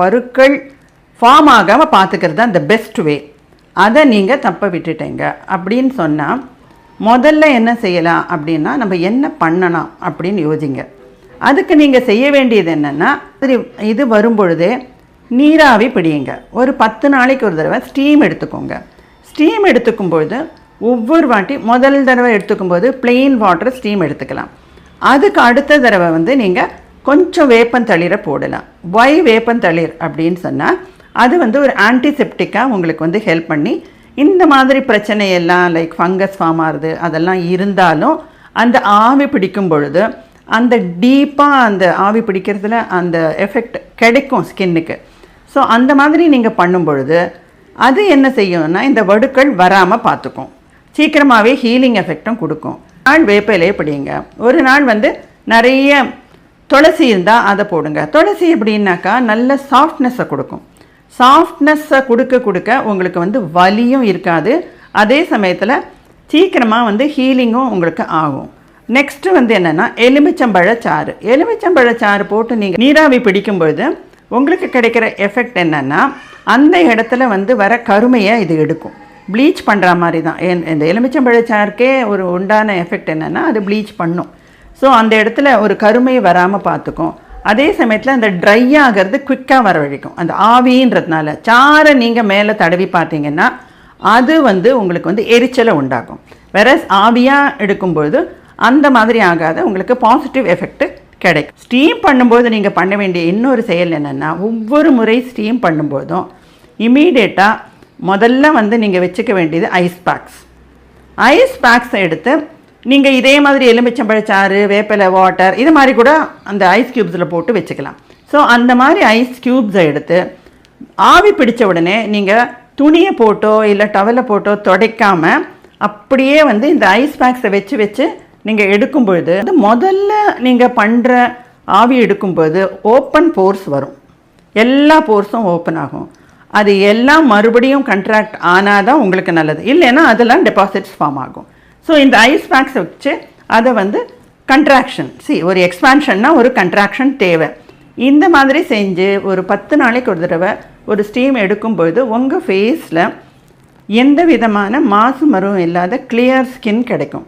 பருக்கள் form ஆகாமல் பார்த்துக்கிறது தான் த பெஸ்ட் வே அதை நீங்கள் தப்ப விட்டுட்டீங்க. அப்படின்னு சொன்னால் முதல்ல என்ன செய்யலாம் அப்படின்னா நம்ம என்ன பண்ணலாம் அப்படின்னு யோசிங்க. அதுக்கு நீங்கள் செய்ய வேண்டியது என்னென்னா இது வரும்பொழுதே நீராவி பிடியுங்க. ஒரு பத்து நாளைக்கு ஒரு தடவை ஸ்டீம் எடுத்துக்கோங்க. ஸ்டீம் எடுத்துக்கும் பொழுது ஒவ்வொரு வாட்டி முதல் தடவை எடுத்துக்கும்போது ப்ளெயின் வாட்டர் ஸ்டீம் எடுத்துக்கலாம். அதுக்கு அடுத்த தடவை வந்து நீங்கள் கொஞ்சம் வேப்பந்தளிரை போடலாம். ஒய் வேப்பந்தளிர் அப்படின்னு சொன்னால் அது வந்து ஒரு ஆன்டிசெப்டிக்காக உங்களுக்கு வந்து ஹெல்ப் பண்ணி இந்த மாதிரி பிரச்சனையெல்லாம் லைக் ஃபங்கஸ் ஃபார்ம் ஆகுது அதெல்லாம் இருந்தாலும் அந்த ஆவி பிடிக்கும் பொழுது அந்த டீப்பாக அந்த ஆவி பிடிக்கிறதுல அந்த எஃபெக்ட் கிடைக்கும் ஸ்கின்னுக்கு ஸோ அந்த மாதிரி நீங்கள் பண்ணும் பொழுது அது என்ன செய்யும்னா இந்த வடுக்கள் வராமல் பார்த்துக்கும். சீக்கிரமாகவே ஹீலிங் எஃபெக்டும் கொடுக்கும். நாள் வேப்ப இலையை பிடிங்க. ஒரு நாள் வந்து நிறைய துளசி இருந்தால் அதை போடுங்க. துளசி எப்படின்னாக்கா நல்ல சாஃப்ட்னஸை கொடுக்கும். சாஃப்ட்னஸ்ஸை கொடுக்க கொடுக்க உங்களுக்கு வந்து வலியும் இருக்காது. அதே சமயத்தில் சீக்கிரமாக வந்து ஹீலிங்கும் உங்களுக்கு ஆகும். நெக்ஸ்ட்டு வந்து என்னென்னா எலுமிச்சம்பழ சாறு. எலுமிச்சம்பழ சாறு போட்டு நீங்கள் நீராவி பிடிக்கும் பொழுது உங்களுக்கு கிடைக்கிற எஃபெக்ட் என்னென்னா அந்த இடத்துல வந்து வர கருமையை இது எடுக்கும். ப்ளீச் பண்ணுற மாதிரி தான். என்- இந்த எலுமிச்சம்பழ சாருக்கே ஒரு உண்டான எஃபெக்ட் என்னென்னா அது ப்ளீச் பண்ணும். ஸோ அந்த இடத்துல ஒரு கருமை வராமல் பார்த்துக்கும் அதே சமயத்தில் அந்த ட்ரை ஆகிறது குயிக்காக வரவழைக்கும் அந்த ஆவின்றதுனால சாரை நீங்கள் மேலே தடவி பார்த்தீங்கன்னா அது வந்து உங்களுக்கு வந்து எரிச்சலை உண்டாகும் வேற ஆவியாக எடுக்கும்பொழுது அந்த மாதிரி ஆகாத உங்களுக்கு பாசிட்டிவ் எஃபெக்ட் கிடைக்கும். ஸ்டீம் பண்ணும்போது நீங்கள் பண்ண வேண்டிய இன்னொரு செயல் என்னென்னா ஒவ்வொரு முறை ஸ்டீம் பண்ணும்போதும் இமீடியட்டாக முதல்ல வந்து நீங்கள் வச்சுக்க வேண்டியது ஐஸ் பேக்ஸ் ஐஸ் பேக்ஸை எடுத்து நீங்கள் இதே மாதிரி எலுமிச்சம்பழச்சாறு வேப்பிலை வாட்டர் இது மாதிரி கூட அந்த ஐஸ் க்யூப்ஸில் போட்டு வச்சுக்கலாம். ஸோ அந்த மாதிரி ஐஸ் க்யூப்ஸை எடுத்து ஆவி பிடிச்ச உடனே நீங்கள் துணியை போட்டோ இல்லை டவலை போட்டோ துடைக்காமல் அப்படியே வந்து இந்த ஐஸ் பேக்ஸை வச்சு வச்சு நீங்கள் எடுக்கும் பொழுது அது முதல்ல நீங்கள் பண்ணுற ஆவி எடுக்கும்போது ஓப்பன் போர்ஸ் வரும். எல்லா போர்ஸும் ஓப்பன் ஆகும். அது எல்லாம் மறுபடியும் கண்ட்ராக்ட் ஆனால் தான் உங்களுக்கு நல்லது. இல்லைன்னா அதெல்லாம் டெபாசிட்ஸ் ஃபார்ம் ஆகும். ஸோ இந்த ஐஸ் பேக்ஸ் வச்சு அதை வந்து கண்ட்ராக்ஷன் சி ஒரு எக்ஸ்பான்ஷன்னா ஒரு கண்ட்ராக்ஷன் தேவை. இந்த மாதிரி செஞ்சு ஒரு பத்து நாளைக்கு ஒரு தடவை ஒரு ஸ்டீம் எடுக்கும்பொழுது உங்கள் ஃபேஸில் எந்த விதமான மாசு மருவும் இல்லாத கிளியர் ஸ்கின் கிடைக்கும்.